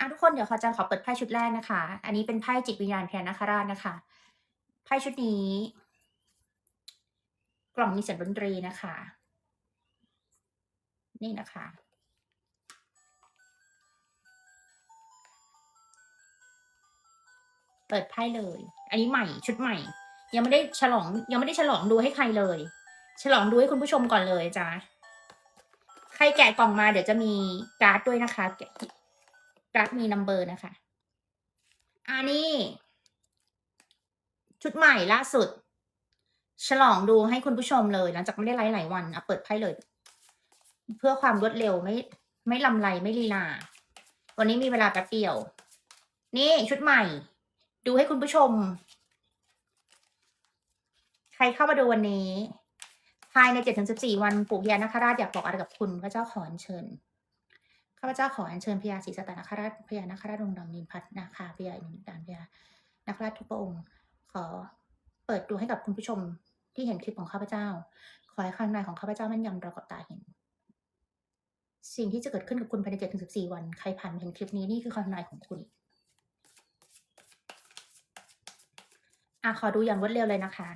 อะทุกคนเดี๋ยวขออาจารย์ขอเปิดไพ่ชุดแรกนะคะ อันนี้เป็นไพ่จิตวิญญาณพญานาคราชนะคะ ไพ่ชุดนี้ กล่องมีเสียงดนตรีนะคะ นี่นะคะ เปิดไพ่เลย อันนี้ใหม่ชุดใหม่ ยังไม่ได้ฉลองยังไม่ได้ฉลองดูให้ใครเลย ฉลองดูให้คุณผู้ชมก่อนเลยจ้ะใครแกะกล่องมาเดี๋ยวจะมีการ์ดด้วยนะคะ กะการ์ดมีนัมเบอร์นะคะ อันนี้ ชุดใหม่ล่าสุด ฉลองดูให้คุณผู้ชมเลย หลังจากไม่ได้ไลฟ์หลายวันอะเปิดไพ่เลย เพื่อความรวดเร็วไม่ ไม่ลำไรไม่ลีลา วันนี้มีเวลาแป๊บเดียว นี่ชุดใหม่ ดูให้คุณผู้ชม ใครเข้ามาดูวันนี้ ภายในเจ็ดถึงสิบสี่วันปู่พญานาคราชอยากบอกอะไรกับคุณพระเจ้าขอเชิญ ข้าพเจ้าขออัญเชิญพญาศรีสัตนคราชพญานาคราชองค์ดำนินพัฒนาคาพญาอินทดานพญานาคราชทุกพระองค์ ขอเปิดดูให้กับคุณผู้ชมที่เห็นคลิปของข้าพเจ้า ขอให้ข้างในของข้าพเจ้าแม่นยำเรากับตาเห็น สิ่งที่จะเกิดขึ้นกับคุณภายในเจ็ดถึงสิบสี่วัน ใครผ่านเห็นคลิปนี้นี่คือคำนายของคุณอะขอดูอย่างรวดเร็วเลยนะคะ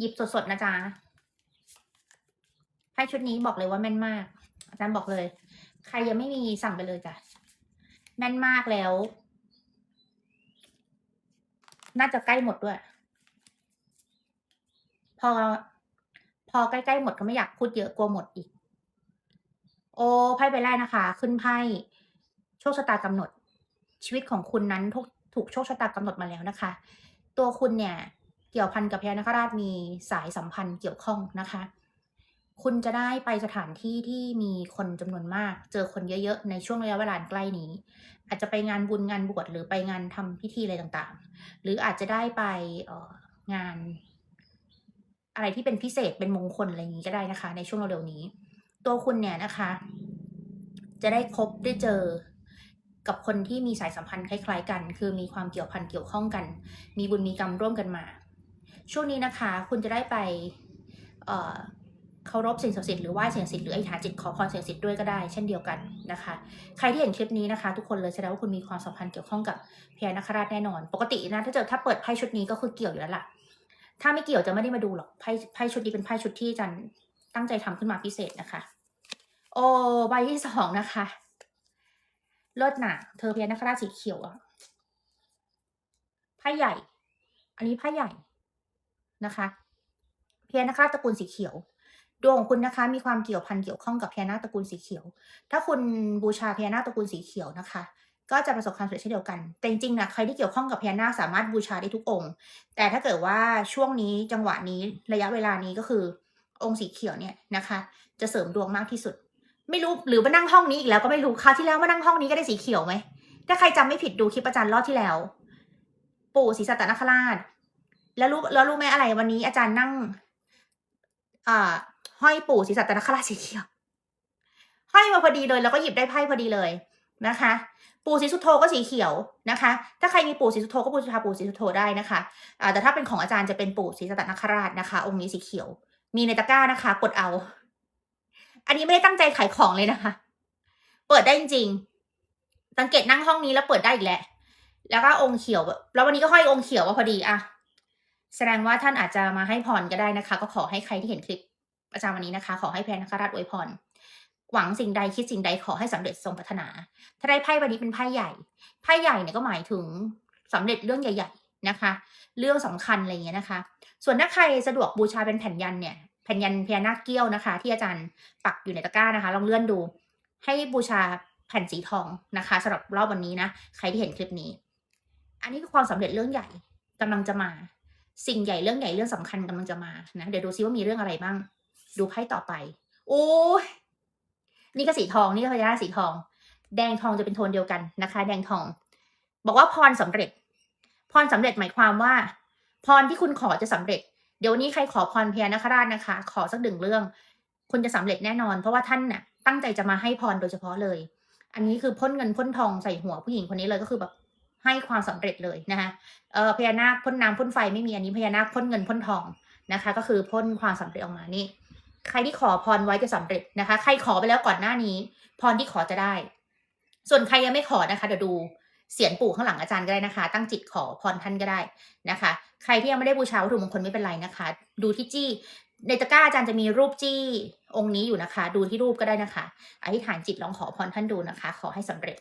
หยิบสดๆนะจ๊ะไพ่ชุดนี้บอกเลยว่าแม่นมาก อาจารย์บอกเลย ใครยังไม่มีสั่งไปเลยจ้ะแม่นมากแล้ว น่าจะใกล้หมดด้วย พอ พอใกล้ๆหมดก็ไม่อยากพูดเยอะกลัวหมดอีก โอ้ไพ่ใบแรกนะคะ ขึ้นไพ่โชคชะตากำหนด ชีวิตของคุณนั้นถูกโชคชะตากำหนดมาแล้วนะคะ ตัวคุณเนี่ย เกี่ยวพันกับพญานาคราชมีสายสัมพันธ์เกี่ยวข้องนะคะ คุณจะได้ไปสถานที่ที่มีคนจำนวนมาก เจอคนเยอะๆ ในช่วงระยะเวลาใกล้นี้ อาจจะไปงานบุญงานบวชหรือไปงานทำพิธีอะไรต่างๆ หรืออาจจะได้ไปงาน อะไรที่เป็นพิเศษเป็นมงคลอะไรอย่างนี้ก็ได้นะคะ ในช่วงเร็วๆนี้ ตัวคุณเนี่ยนะคะ จะได้พบได้เจอกับคนที่มีสายสัมพันธ์คล้าย ๆ กัน คือมีความเกี่ยวพันเกี่ยวข้องกัน มีบุญมีกรรมร่วมกันมา ช่วงนี้นะคะ คุณจะได้ไปเคารพสิ่งศักดิ์สิทธิ์หรือไหว้สิ่งศักดิ์สิทธิ์หรืออธิษฐานจิตขอพรสิ่งศักดิ์สิทธิ์ด้วยก็ได้เช่นเดียวกันนะคะ ใครที่เห็นคลิปนี้นะคะ ทุกคนเลยแสดงว่าคุณมีความสัมพันธ์เกี่ยวข้องกับพญานาคราชแน่นอน ปกตินะถ้าเจอถ้าเปิดไพ่ชุดนี้ก็คือเกี่ยวอยู่แล้วล่ะถ้าไม่เกี่ยวจะไม่ได้มาดูหรอกไพ่ไพ่ชุดนี้เป็นไพ่ชุดที่จันตั้งใจทำขึ้นมาพิเศษนะคะ โอ้ใบที่สองนะคะเลิศหนาเธอพญานาคราชสีเขียวอะไพ่ใหญ่ อันนี้ไพ่ใหญ่ นะคะพญานาคราตระกูลสีเขียวดวงของคุณนะคะมีความเกี่ยวพันเกี่ยวข้องกับพญานาคตระกูลสีเขียว ถ้าคุณบูชาพญานาคตระกูลสีเขียวนะคะ ก็จะประสบความสำเร็จเช่นเดียวกัน แต่จริงๆนะใครที่เกี่ยวข้องกับพญานาคสามารถบูชาได้ทุกองค์ แต่ถ้าเกิดว่าช่วงนี้จังหวะนี้ระยะเวลานี้ก็คือองค์สีเขียวเนี่ยนะคะ จะเสริมดวงมากที่สุด ไม่รู้หรือมานั่งห้องนี้อีกแล้วก็ไม่รู้คราวที่แล้วมานั่งห้องนี้ก็ได้สีเขียวไหมถ้าใครจำไม่ผิดดูคลิปอาจารย์รอบที่แล้ว ปู่ศรีสัตนคราช แล้วรู้แล้วรู้ไหมอะไรวันนี้อาจารย์นั่งอ่าห้อยปู่ศรีสัตนคราชสีเขียวห้อยมาพอดีเลยแล้วก็หยิบได้ไพ่พอดีเลยนะคะ ปู่ศรีสุโธก็สีเขียวนะคะ ถ้าใครมีปู่ศรีสุโธก็บูชาปู่ศรีสุโธได้นะคะอ่าแต่ถ้าเป็นของอาจารย์จะเป็นปู่ศรีสัตนคราชนะคะ องค์นี้สีเขียว มีในตะกร้านะคะ กดเอา อันนี้ไม่ได้ตั้งใจขายของเลยนะคะ เปิดได้จริงสังเกตนั่งห้องนี้แล้วเปิดได้อีกแหละ แล้วก็องค์เขียว แล้ววันนี้ก็ห้อยองค์เขียวว่าพอดีอะ แสดงว่าท่านอาจจะมาให้พรก็ได้นะคะ ก็ขอให้ใครที่เห็นคลิปอาจารย์วันนี้นะคะ ขอให้แพรนคราชอวยพรหวังสิ่งใดคิดสิ่งใดขอให้สำเร็จทรงปรารถนา ถ้าได้ไพ่วันนี้เป็นไพ่ใหญ่ไพ่ใหญ่เนี่ยก็หมายถึงสำเร็จเรื่องใหญ่ๆนะคะ เรื่องสำคัญอะไรเงี้ยนะคะ ส่วนถ้าใครสะดวกบูชาเป็นแผ่นยันเนี่ยแผ่นยันพญานาคเกี้ยวนะคะ ที่อาจารย์ปักอยู่ในตะกร้านะคะ ลองเลื่อนดู ให้บูชาแผ่นสีทองนะคะสำหรับรอบวันนี้นะใครที่เห็นคลิปนี้ อันนี้คือความสำเร็จเรื่องใหญ่กำลังจะมา สิ่งใหญ่เรื่องใหญ่เรื่องสำคัญกำลังจะมานะเดี๋ยวดูซิว่ามีเรื่องอะไรบ้าง ดูไพ่ต่อไป โอ้ยนี่ก็สีทองนี่ก็พญานาคสีทอง แดงทองจะเป็นโทนเดียวกันนะคะ แดงทอง บอกว่าพรสำเร็จ พรสำเร็จหมายความว่า พรที่คุณขอจะสำเร็จ เดี๋ยวนี้ใครขอพรพญานาคราชนะคะ ขอสักหนึ่งเรื่อง คุณจะสำเร็จแน่นอน เพราะว่าท่านน่ะตั้งใจจะมาให้พรโดยเฉพาะเลย อันนี้คือพ่นเงินพ่นทองใส่หัวผู้หญิงคนนี้เลยก็คือแบบ ให้ความสำเร็จเลยนะคะเออพญานาคพ่นน้ำพ่นไฟไม่มีอันนี้พญานาคพ่นเงินพ่นทองนะคะ ก็คือพ่นความสำเร็จออกมานี่ ใครที่ขอพรไว้จะสำเร็จนะคะ ใครขอไปแล้วก่อนหน้านี้ พรที่ขอจะได้ ส่วนใครยังไม่ขอนะคะเดี๋ยวดูเสียงปู่ข้างหลังอาจารย์ก็ได้นะคะ ตั้งจิตขอพรท่านก็ได้นะคะ ใครที่ยังไม่ได้บูชาวัตถุมงคลไม่เป็นไรนะคะ ดูที่จี้ในตะกร้าอาจารย์จะมีรูปจี้องค์นี้อยู่นะคะ ดูที่รูปก็ได้นะคะ อธิษฐานจิตลองขอพรท่านดูนะคะ ขอให้สำเร็จ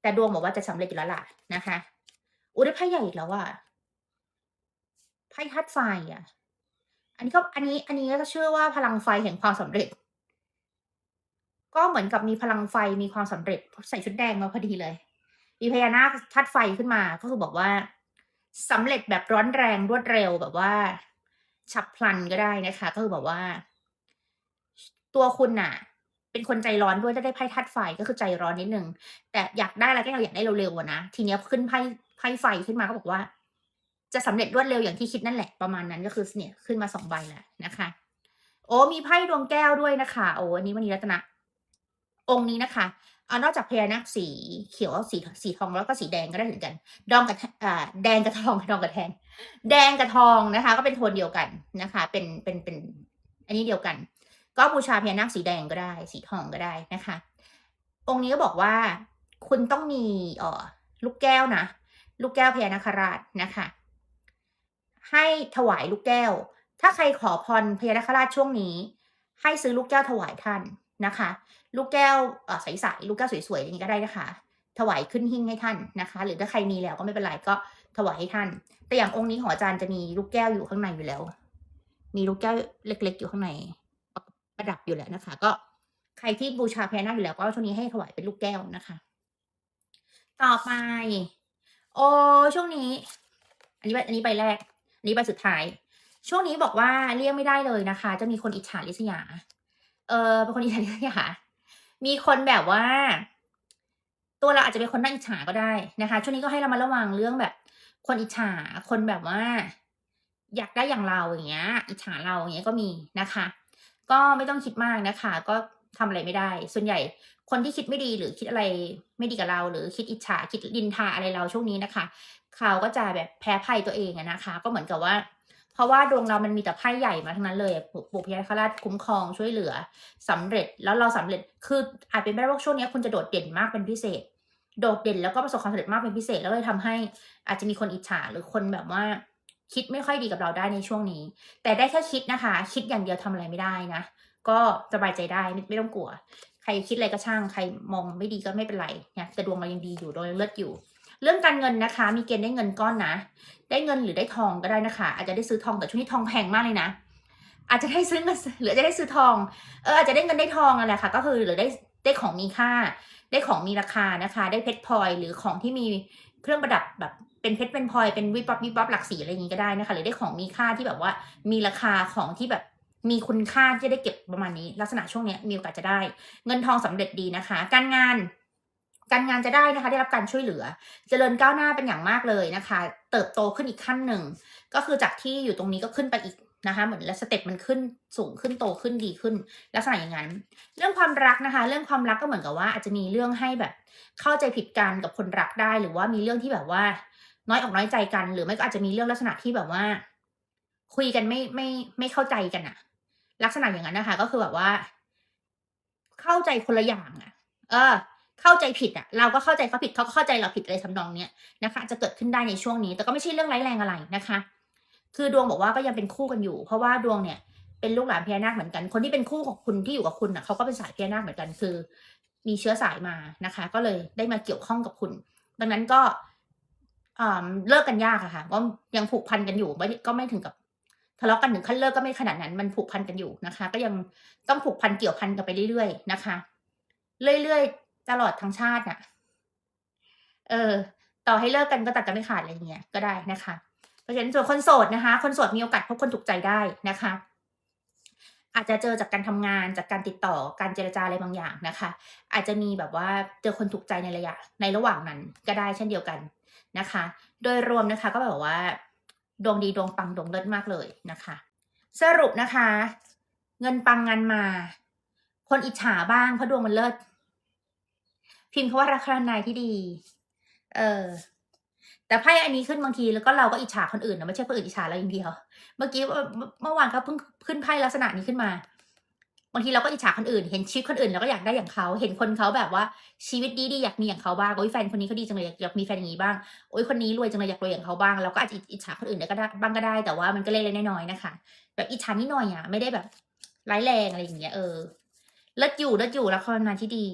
แต่ดวงบอกว่าจะสำเร็จอยู่แล้วล่ะนะคะอุ้ยได้ไพ่ใหญ่อีกแล้วอะไพ่ทัดไฟอะ อันนี้ก็อันนี้ อันนี้ก็เชื่อว่าพลังไฟแห่งความสำเร็จ ก็เหมือนกับมีพลังไฟมีความสำเร็จใส่ชุดแดงมาพอดีเลย มีพญานาคทัดไฟขึ้นมาก็คือบอกว่าสำเร็จแบบร้อนแรงรวดเร็วแบบว่า ฉับพลันก็ได้นะคะ ก็คือแบบว่า ตัวคุณน่ะ เป็นคนใจร้อนด้วยได้ไพ่ทัดไฟก็คือใจร้อนนิดนึงแต่อยากได้อะไรก็อยากได้เร็วๆนะทีเนี้ยขึ้นไพ่ไพ่ไฟขึ้นมาก็บอกว่า จะสำเร็จรวดเร็วอย่างที่คิดนั่นแหละประมาณนั้นก็คือเนี่ยขึ้นมาสองใบแล้วนะคะ โอ้มีไพ่ดวงแก้วด้วยนะคะโอ้อันนี้วันนี้รัตนะองค์นี้นะคะเอานอกจากพญานาคสีเขียวสีสีทองแล้วก็สีแดงก็ได้เหมือนกัน ดองกับอ่าแดงกับทองดองกับแทง แดงกับทองนะคะ ก็เป็นโทนเดียวกันนะคะ เป็นเป็นเป็น อันนี้เดียวกัน ก็บูชาพญานาคสีแดงก็ได้ สีทองก็ได้นะคะ องค์นี้ก็บอกว่าคุณต้องมีเอ่อลูกแก้วนะ ลูกแก้วพญานาคราชนะคะ ให้ถวายลูกแก้ว ถ้าใครขอพรพญานาคราชช่วงนี้ ให้ซื้อลูกแก้วถวายท่านนะคะ ลูกแก้วใสๆลูกแก้วสวยๆอย่างนี้ก็ได้นะคะ ถวายขึ้นหิ้งให้ท่านนะคะ หรือถ้าใครมีแล้วก็ไม่เป็นไรก็ถวายให้ท่าน แต่อย่างองค์นี้ของอาจารย์จะมีลูกแก้วอยู่ข้างในอยู่แล้ว มีลูกแก้วเล็ก ๆ อยู่ข้างใน ประดับอยู่แล้วนะคะ ก็ใครที่บูชาพญานาคอยู่แล้วก็ช่วงนี้ให้ถวายเป็นลูกแก้วนะคะ ต่อไป โอ้ช่วงนี้ อันนี้อันนี้ใบแรก อันนี้ใบสุดท้าย ช่วงนี้บอกว่าเลี่ยงไม่ได้เลยนะคะ จะมีคนอิจฉาริษยา เออเป็นคนอิจฉาริษยามีคนแบบว่า ตัวเราอาจจะเป็นคนน่าอิจฉาก็ได้นะคะ ช่วงนี้ก็ให้เรามาระวังเรื่องแบบ คนอิจฉาคนแบบว่า อยากได้อย่างเราอย่างเงี้ย อิจฉาเราอย่างเงี้ยก็มีนะคะ ก็ไม่ต้องคิดมากนะคะ ก็ทำอะไรไม่ได้ ส่วนใหญ่คนที่คิดไม่ดีหรือคิดอะไรไม่ดีกับเรา หรือคิดอิจฉาคิดดินทาอะไรเราช่วงนี้นะคะ เขาก็จะแบบแพ้ภัยตัวเองนะคะ ก็เหมือนกับว่า เพราะว่าดวงเรามันมีแต่ไพ่ใหญ่มาทั้งนั้นเลยปู่พญาคราชคุ้มครองช่วยเหลือสำเร็จแล้วเราสำเร็จคืออาจเป็นไปได้ว่าช่วงนี้คุณจะโดดเด่นมากเป็นพิเศษ โดดเด่นแล้วก็ประสบความสำเร็จมากเป็นพิเศษแล้วเลยทำให้อาจจะมีคนอิจฉาหรือคนแบบว่า คิดไม่ค่อยดีกับเราได้ในช่วงนี้ แต่ได้แค่คิดนะคะ คิดอย่างเดียวทำอะไรไม่ได้นะ ก็สบายใจได้ไม่ไม่ต้องกลัว ใครคิดอะไรก็ช่าง ใครมองไม่ดีก็ไม่เป็นไรเนี่ยแต่ดวงเรายังดีอยู่ดวงยังเลิศอยู่ เรื่องการเงินนะคะ มีเกณฑ์ได้เงินก้อนนะ ได้เงินหรือได้ทองก็ได้นะคะ อาจจะได้ซื้อทองแต่ช่วงนี้ทองแพงมากเลยนะอาจจะได้ซื้อเงินหรือจะได้ซื้อทอง เอออาจจะได้เงินได้ทองอะไรค่ะ ก็คือหรือได้ได้ของมีค่า ได้ของมีราคานะคะ ได้เพชรพลอยหรือของที่มีเครื่องประดับแบบ เป็นเพชรเป็นพลอยเป็นวิบวับวิบวับหลักสีอะไรอย่างนี้ก็ได้นะคะ หรือได้ของมีค่าที่แบบว่ามีราคาของที่แบบมีคุณค่าที่จะได้เก็บประมาณนี้ ลักษณะช่วงนี้มีโอกาสจะได้ เงินทองสำเร็จดีนะคะ การงานการงานจะได้นะคะได้รับการช่วยเหลือ เจริญก้าวหน้าเป็นอย่างมากเลยนะคะ เติบโตขึ้นอีกขั้นหนึ่ง ก็คือจากที่อยู่ตรงนี้ก็ขึ้นไปอีกนะคะ เหมือนแล้วสเต็ปมันขึ้นสูงขึ้นโตขึ้นดีขึ้น ลักษณะอย่างนั้น เรื่องความรักนะคะ เรื่องความรักก็เหมือนกับว่าอาจจะมีเรื่องให้แบบเข้าใจผิดกันกับคนรักได้ หรือว่ามีเรื่องที่แบบว่า น้อยอกน้อยใจกัน หรือไม่ก็อาจจะมีเรื่องลักษณะที่แบบว่า คุยกันไม่ไม่ไม่เข้าใจกันอะลักษณะอย่างนั้นนะคะ ก็คือแบบว่า เข้าใจคนละอย่างอะเออ เข้าใจผิดอะเราก็เข้าใจเขาผิดเขาก็เข้าใจเราผิดอะไรทำนองเนี้ยนะคะจะเกิดขึ้นได้ในช่วงนี้ แต่ก็ไม่ใช่เรื่องร้ายแรงอะไรนะคะ คือดวงบอกว่าก็ยังเป็นคู่กันอยู่ เพราะว่าดวงเนี่ยเป็นลูกหลานพญานาคเหมือนกัน คนที่เป็นคู่ของคุณที่อยู่กับคุณอะเขาก็เป็นสายพญานาคเหมือนกันคือ มีเชื้อสายมานะคะ ก็เลยได้มาเกี่ยวข้องกับคุณ ดังนั้นก็ เลิกกันยากอะค่ะ ก็ยังผูกพันกันอยู่ไม่ก็ไม่ถึงกับทะเลาะกันถึงขั้นเลิกก็ไม่ขนาดนั้น มันผูกพันกันอยู่นะคะ ก็ยังต้องผูกพันเกี่ยวพันกันไปเรื่อยๆนะคะ เรื่อยๆตลอดทั้งชาติน่ะ เออ ต่อให้เลิกกันก็ตัดกันไม่ขาดอะไรเงี้ยก็ได้นะคะ เพราะฉะนั้นส่วนคนโสดนะคะ คนโสดมีโอกาสพบคนถูกใจได้นะคะ อาจจะเจอจากการทำงานจากการติดต่อการเจรจาอะไรบางอย่างนะคะ อาจจะมีแบบว่าเจอคนถูกใจในระยะ ในระหว่างนั้นก็ได้เช่นเดียวกัน นะคะ โดยรวมนะคะก็แบบว่าดวงดีดวงปังดวงเลิศมากเลยนะคะ สรุปนะคะ เงินปังงานมา คนอิจฉาบ้างเพราะดวงมันเลิศพิมพ์คาว่ารักครนายที่ดี เออแต่ไพ่อันนี้ขึ้นบางทีแล้วก็เราก็อิจฉาคนอื่นนะไม่ใช่คนอื่นอิจฉาเราอย่างเดียว เมื่อกี้เมื่อวานก็เพิ่งขึ้นไพ่ลักษณะนี้ขึ้นมา บางทีเราก็อิจฉาคนอื่น เห็นชีวิตคนอื่นเราก็อยากได้อย่างเขา เห็นคนเขาแบบว่าชีวิตดีๆอยากมีอย่างเขาบ้าง โอ้ยแฟนคนนี้เขาดีจังเลยอยากอยากมีแฟนอย่างนี้บ้าง โอ๊ยคนนี้รวยจังเลยอยากรวยอย่างเขาบ้าง เราก็อาจจะอิจฉาคนอื่นได้ก็ได้บ้างก็ได้ แต่ว่ามันก็เล็กๆน้อยๆนะคะ แบบอิจฉานิดหน่อยอะไม่ได้แบบร้ายแรงอะไรอย่างเงี้ยเออเลิศอยู่เลิศอยู่ละครมาที่ดี